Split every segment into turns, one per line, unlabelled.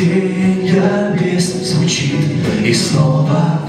Видение песни звучит И снова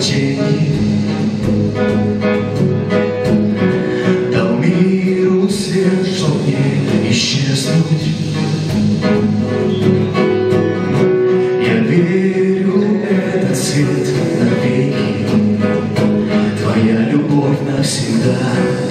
тени Дал миру свет, чтоб не исчезнуть. Я верю, этот свет навеки. Твоя любовь навсегда.